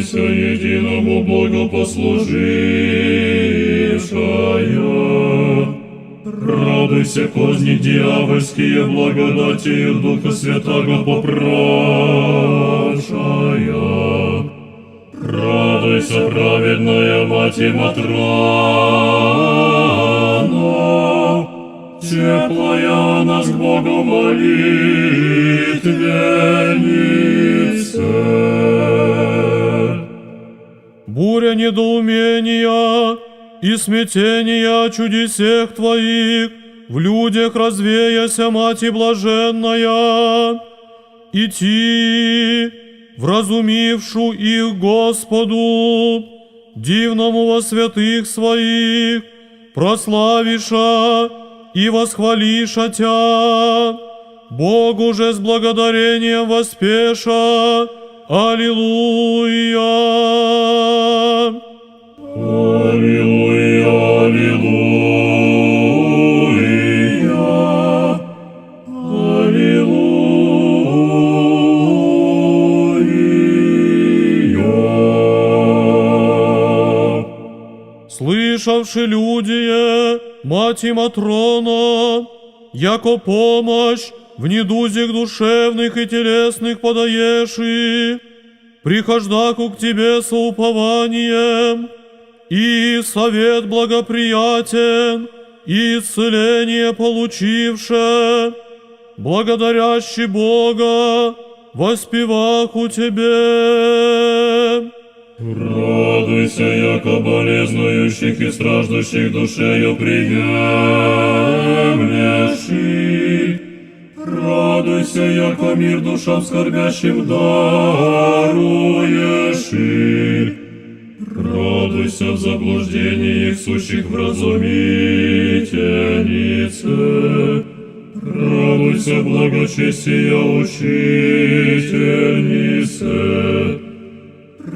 радуйся единому Богу послужившая. Радуйся, козни дьявольские, благодатью Духа Святого попрошая. Радуйся, праведная Мать и Матрона, Теплая нас к Богу молитвенница. Буря недоумения и смятения чудесех Твоих в людях развеяся, Мать и блаженная, идти, вразумившу их Господу, дивному во святых Своих, прославиша и восхвалиша Тя, Богу же с благодарением воспеша! Аллилуйя, Слышавши люди, мать и Матрона, яко помощь в недузях душевных и телесных подаешь и, прихождаку к тебе со упованием, и совет благоприятен, и исцеление получивше, благодарящий Бога, воспевах у тебе. Радуйся, яко болезнующих и страждущих душею приемлеши. Радуйся, яко мир душам скорбящим даруешь. и Радуйся в заблуждении их сущих в разумительнице. Радуйся, благочестия учительнице.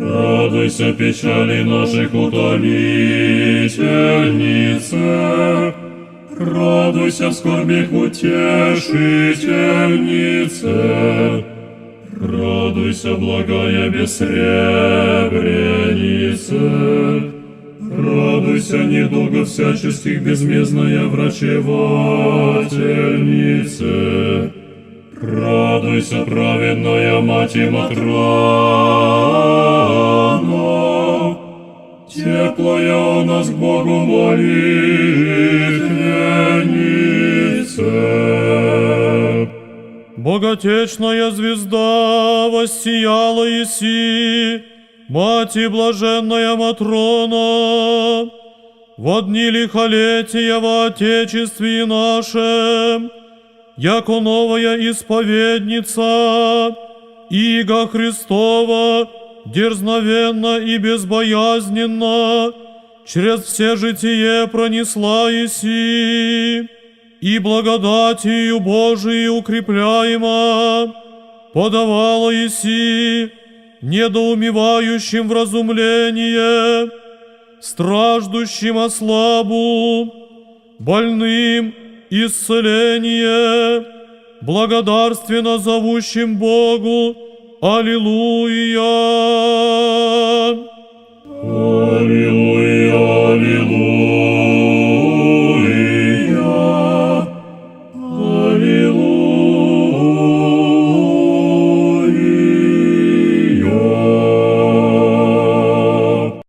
Радуйся, печали наших утолительнице. Радуйся, в скорбях утешительнице. Радуйся, благая бессребренице. Радуйся, недуго всяческих безмездная врачевательнице. Радуйся, праведная Мать Матрона, Теплая у нас к Богу молитвенница. Боготечная звезда воссияла Иси, Мать и блаженная Матрона, во дни лихолетия во Отечестве нашем, яко новая исповедница, Иго Христова, дерзновенно и безбоязненно, через все житие пронесла Иси, и благодатью Божией укрепляема, подавала Иси, недоумевающим вразумление, страждущим о слабу, больным исцеление, благодарственно зовущим Богу, Аллилуйя! Аллилуйя, Аллилуйя!